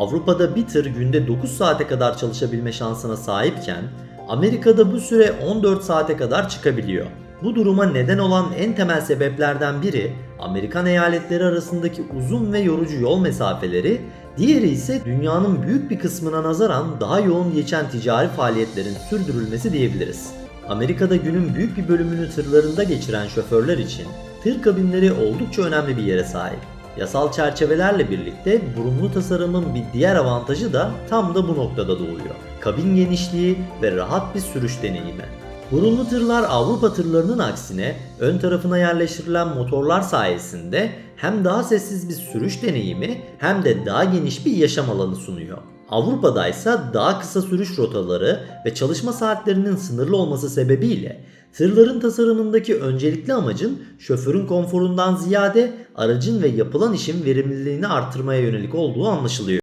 Avrupa'da bir tır günde 9 saate kadar çalışabilme şansına sahipken Amerika'da bu süre 14 saate kadar çıkabiliyor. Bu duruma neden olan en temel sebeplerden biri Amerikan eyaletleri arasındaki uzun ve yorucu yol mesafeleri, diğeri ise dünyanın büyük bir kısmına nazaran daha yoğun geçen ticari faaliyetlerin sürdürülmesi diyebiliriz. Amerika'da günün büyük bir bölümünü tırlarında geçiren şoförler için tır kabinleri oldukça önemli bir yere sahip. Yasal çerçevelerle birlikte burunlu tasarımın bir diğer avantajı da tam da bu noktada doğuyor. Kabin genişliği ve rahat bir sürüş deneyimi. Burunlu tırlar Avrupa tırlarının aksine ön tarafına yerleştirilen motorlar sayesinde hem daha sessiz bir sürüş deneyimi hem de daha geniş bir yaşam alanı sunuyor. Avrupa'da ise daha kısa sürüş rotaları ve çalışma saatlerinin sınırlı olması sebebiyle tırların tasarımındaki öncelikli amacın şoförün konforundan ziyade aracın ve yapılan işin verimliliğini artırmaya yönelik olduğu anlaşılıyor.